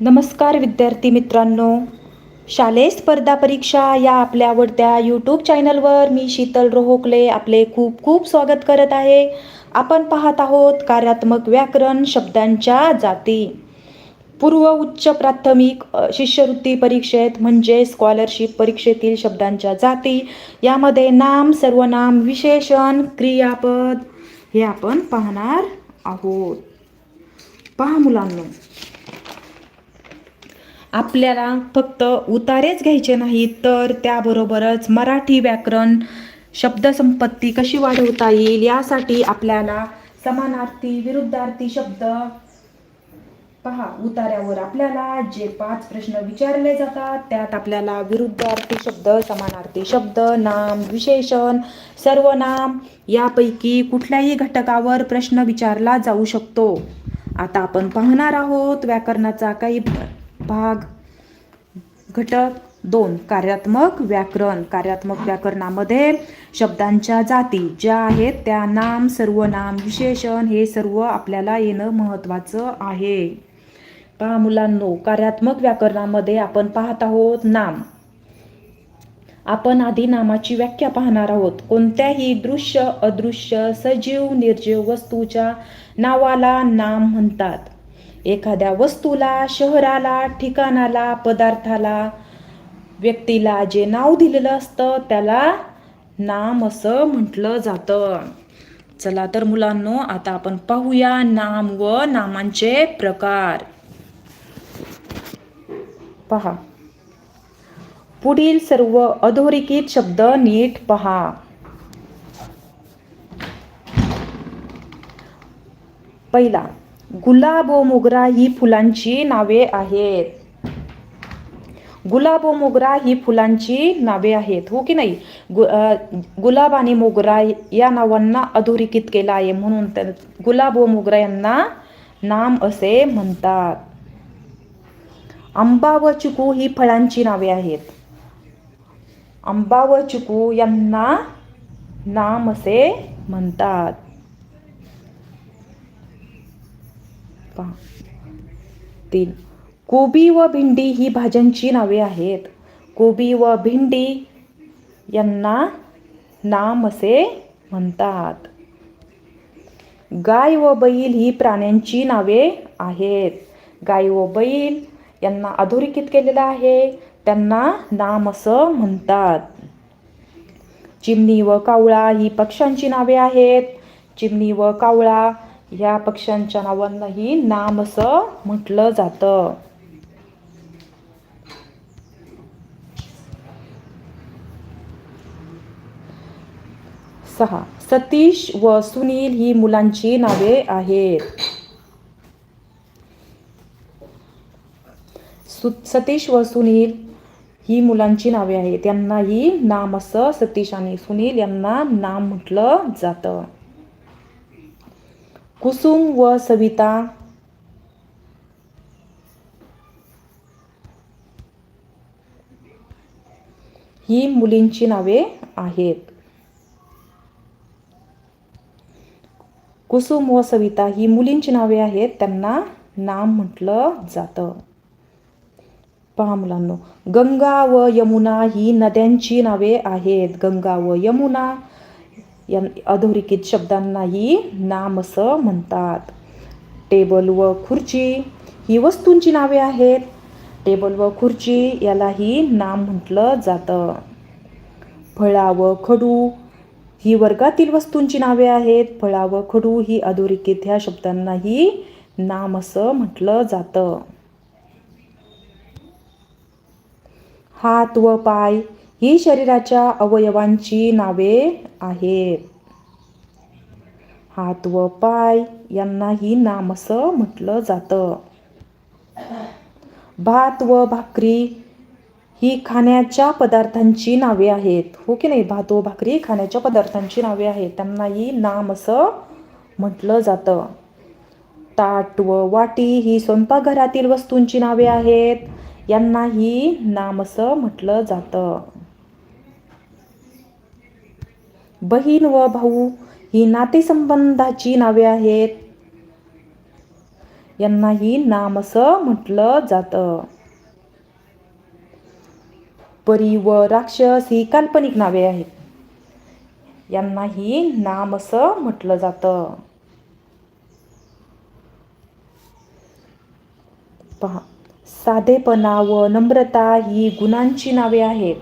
नमस्कार विद्यार्थी मित्रांनो. शालेय स्पर्धा परीक्षा या आपल्या आवडत्या यूट्यूब चॅनलवर मी शीतल रोहोकले आपले खूप खूप स्वागत करत आहे. आपण पाहत आहोत कार्यात्मक व्याकरण शब्दांच्या जाती. पूर्व उच्च प्राथमिक शिष्यवृत्ती परीक्षेत म्हणजे स्कॉलरशिप परीक्षेतील शब्दांच्या जाती. यामध्ये नाम सर्वनाम विशेषण क्रियापद हे आपण पाहणार आहोत. पहा मुलांनो. आपल्याला फक्त उतारेच घ्यायचे नाहीत तर त्याबरोबरच मराठी व्याकरण शब्दसंपत्ती कशी वाढवता येईल यासाठी आपल्याला समानार्थी विरुद्धार्थी शब्द पहा. उतार्यावर आपल्याला जे पाच प्रश्न विचारले जातात त्यात आपल्याला विरुद्धार्थी शब्द समानार्थी शब्द नाम विशेषण सर्वनाम यापैकी कुठल्याही घटकावर प्रश्न विचारला जाऊ शकतो. आता आपण पाहणार आहोत व्याकरणाचा काही भाग घटक दोन कार्यात्मक व्याकरण. कार्यात्मक व्याकरणामध्ये शब्दांच्या जाती ज्या आहेत त्या नाम सर्वनाम विशेषण हे सर्व आपल्याला येणं महत्त्वाचं आहे. पहा मुलांनो कार्यात्मक व्याकरणामध्ये आपण पाहत आहोत नाम. आपण आधी नामाची व्याख्या पाहणार आहोत. कोणत्याही दृश्य अदृश्य सजीव निर्जीव वस्तूच्या नावाला नाम म्हणतात. एखाद्या वस्तूला शहराला ठिकाणाला पदार्थाला व्यक्तीला जे नाव दिलेलं असतं त्याला नाम असं म्हटलं जातं. चला तर मुलांनो आता आपण पाहूया नाम व नामांचे प्रकार. पहा. पुढील सर्व अधोरेखित शब्द नीट पहा. पहिला गुलाब व मोगरा ही फुलांची नावे आहेत. गुलाब व मोगरा ही फुलांची नावे आहेत. हो की नाही? गु गुलाब आणि मोगरा या नावांना अधोरेखित केलं आहे म्हणून तर गुलाब व मोगरा यांना नाम असे म्हणतात. आंबा व चिकू ही फळांची नावे आहेत. आंबा व चिकू यांना नाम असे म्हणतात. पहा. तीन. कोबी व भेंडी ही भाज्यांची नावे आहेत. कोबी व भेंडी यांना नाम असे म्हणतात. गाय व बैल ही प्राण्यांची नावे आहेत. गाय व बैल यांना अधोरेखित केलेलं आहे. त्यांना नाम असं म्हणतात. चिमणी व कावळा ही पक्ष्यांची नावे आहेत. चिमणी व कावळा या पक्ष्यांच्या नावांनाही नाम असं म्हटलं जातं. सहा. सतीश व सुनील ही मुलांची नावे आहेत. सतीश व सुनील ही मुलांची नावे आहेत. त्यांनाही नाम असं सतीश आणि सुनील यांना नाम म्हटलं जातं. कुसुम व सविता. ही मुलींची नावे आहेत. कुसुम व सविता ही मुलींची नावे आहेत. त्यांना नाम म्हटलं जातं. पहा मुलांनो गंगा व यमुना ही नद्यांची नावे आहेत. गंगा व यमुना या अधोरेखित शब्दांनाही नाम असं म्हणतात. टेबल व खुर्ची ही वस्तूंची नावे आहेत. टेबल व खुर्ची यालाही नाम म्हटलं जातं. फळा व खडू ही वर्गातील वस्तूंची नावे आहेत. फळा व खडू ही अधोरेखित ह्या शब्दांनाही नाम असं म्हटलं जातं. हात व पाय ही शरीराच्या अवयवांची नावे आहेत. हात व पाय यांनाही नाम असं म्हटलं जातं. भात व भाकरी ही खाण्याच्या पदार्थांची नावे आहेत. हो की नाही? भात व भाकरी खाण्याच्या पदार्थांची नावे आहेत. त्यांनाही नाम असं म्हटलं जातं. ताट व वाटी ही स्वयंपाकघरातील वस्तूंची नावे आहेत. यांनाही नाम असं म्हटलं जातं. बहीण व भाऊ ही नातेसंबंधाची नावे आहेत. यांनाही नाम असं म्हटलं जातं. परी व राक्षस ही काल्पनिक नावे आहेत. यांनाही नाम असं म्हटलं जातं. पहा साधेपणा व नम्रता ही गुणांची नावे आहेत.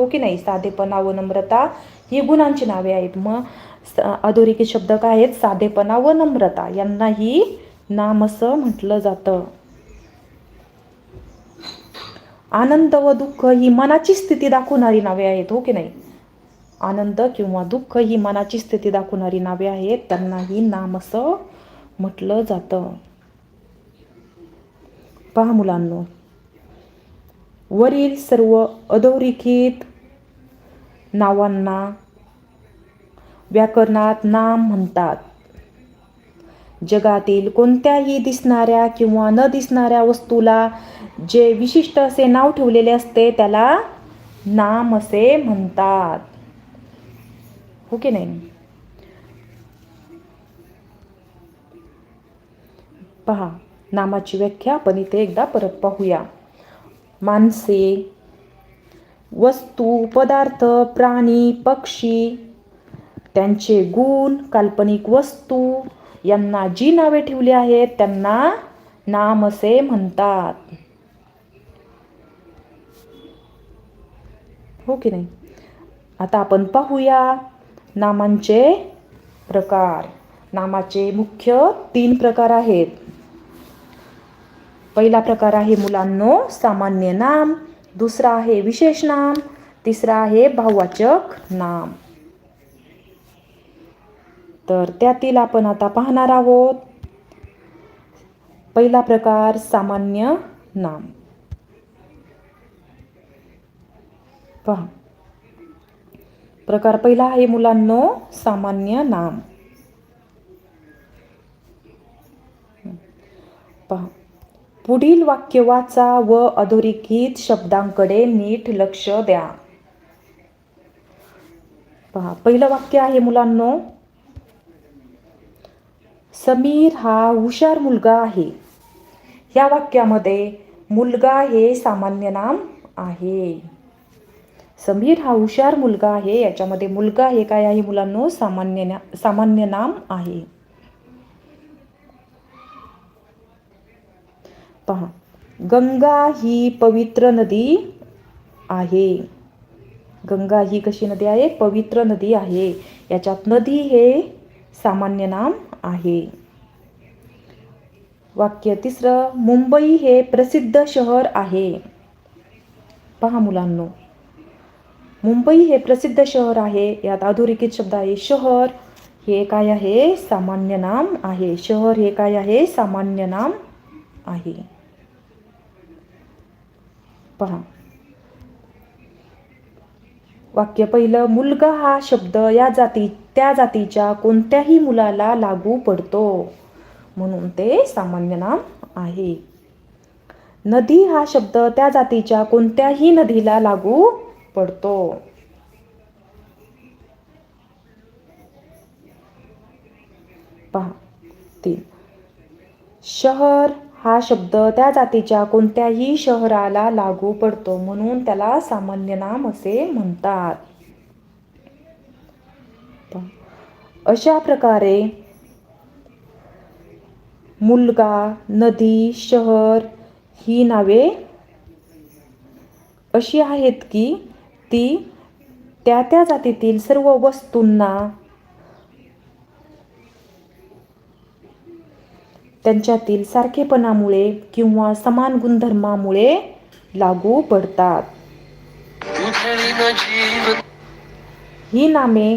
हो की नाही? साधेपणा व नम्रता ही गुणांची नावे आहेत. मग अधोरेखित शब्द काय आहेत? साधेपणा व नम्रता यांनाही नाम असं म्हटलं जातं. आनंद व दुःख ही मनाची स्थिती दाखवणारी नावे आहेत हो की नाही? आनंद किंवा दुःख ही मनाची स्थिती दाखवणारी नावे आहेत त्यांनाही नाम असं म्हटलं जातं. पहा मुलांनो वरील सर्व अधोरेखित नावांना व्याकरणात नाम म्हणतात. जगातील कोणत्याही दिसणाऱ्या किंवा न दिसणाऱ्या वस्तूला जे विशिष्ट असे नाव ठेवलेले असते त्याला नाम असे म्हणतात. हो की नाही? पहा नामाची व्याख्या आपण इथे एकदा परत पाहूया. माणसे वस्तू पदार्थ प्राणी पक्षी त्यांचे गुण काल्पनिक वस्तू यांना जी नावे ठेवली आहेत त्यांना नाम असे म्हणतात. हो की नाही? आता आपण पाहूया नामांचे प्रकार. नामाचे मुख्य तीन प्रकार आहेत. पहिला प्रकार आहे मुलांनो सामान्य नाम. दुसरा आहे विशेष नाम तिसरा आहे भाववाचक नाम. तर त्यातील आपण आता पाहणार आहोत. पहिला प्रकार सामान्य नाम. पहा. प्रकार पहिला आहे मुलांनो सामान्य नाम. पहा. पुढील वाक्य वाचा व अधोरेखित शब्दांकडे नीट लक्ष द्या. पहा पहिलं वाक्य आहे मुलांनो समीर हा हुशार मुलगा आहे. या वाक्यामध्ये मुलगा हे सामान्य नाम आहे. समीर हा हुशार मुलगा आहे याच्यामध्ये मुलगा हे काय आहे मुलांनो? सामान्य ना सामान्य नाम आहे. पहा. गंगा ही पवित्र नदी आहे. गंगा ही कशी नदी आहे? पवित्र नदी आहे. याच्यात नदी हे सामान्य नाम आहे. वाक्य तिसरं मुंबई हे प्रसिद्ध शहर आहे. पहा मुलांनो. मुंबई हे प्रसिद्ध शहर आहे. यात अधोरेखित शब्द आहे. शहर हे काय आहे? सामान्य नाम आहे. शहर हे काय आहे? सामान्य नाम आहे. पहा. वाक्य पहिलं मुलगा हा शब्द या जाती त्या जातीच्या कोणत्याही मुलाला लागू पडतो म्हणून ते सामान्य नाम आहे. नदी हा शब्द त्या जातीच्या कोणत्याही नदीला लागू पडतो. पहा. तीन. शहर हा शब्द त्या जातीच्या कोणत्याही शहराला लागू पडतो म्हणून त्याला सामान्य नाम असे म्हणतात. अशा प्रकारे मुलगा नदी शहर ही नावे अशी आहेत की ती त्या त्या जातीतील सर्व वस्तूंना त्यांच्यातील सारखेपणामुळे किंवा समान गुणधर्मामुळे लागू पडतात. ही नामे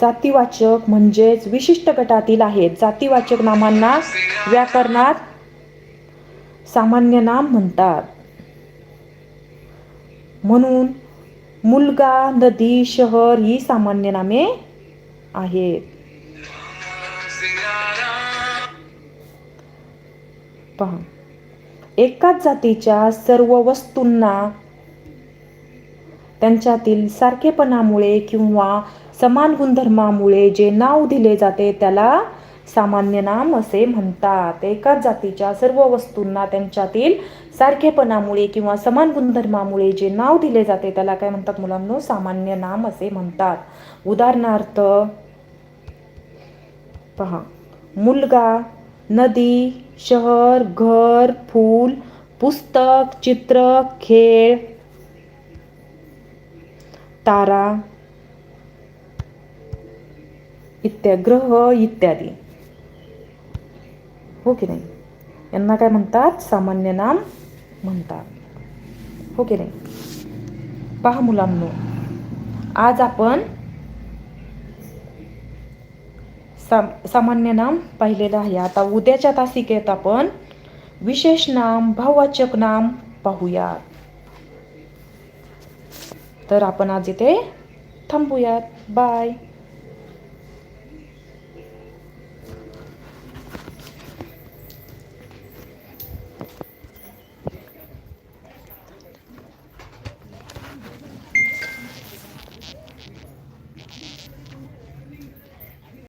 जातीवाचक म्हणजेच विशिष्ट गटातील आहेत. जातीवाचक नामांना व्याकरणात सामान्य नाम म्हणतात. म्हणून मुलगा नदी शहर ही सामान्य नामे आहेत पहा. एकाच जातीच्या सर्व वस्तूंना त्यांच्यातील सारखेपणामुळे किंवा समान गुणधर्मामुळे जे नाव दिले जाते त्याला सामान्य नाम असे म्हणतात. एकाच जातीच्या सर्व वस्तूंना त्यांच्यातील सारखेपणामुळे किंवा समान गुणधर्मामुळे जे नाव दिले जाते त्याला काय म्हणतात मुलांनो? सामान्य नाम असे म्हणतात. उदाहरणार्थ पहा. मुलगा नदी शहर घर फूल पुस्तक चित्र खेळ तारा इत्यादी ग्रह इत्यादी. हो की नाही? यांना काय म्हणतात? सामान्य नाम म्हणतात. हो की नाही? पहा मुलांनो आज आपण साम सामान्य नाम पाहिलेलं आहे. आता उद्याच्या तासिकेत आपण विशेष नाम भाववाचक नाम पाहूयात. तर आपण आज इथे थांबूयात. बाय.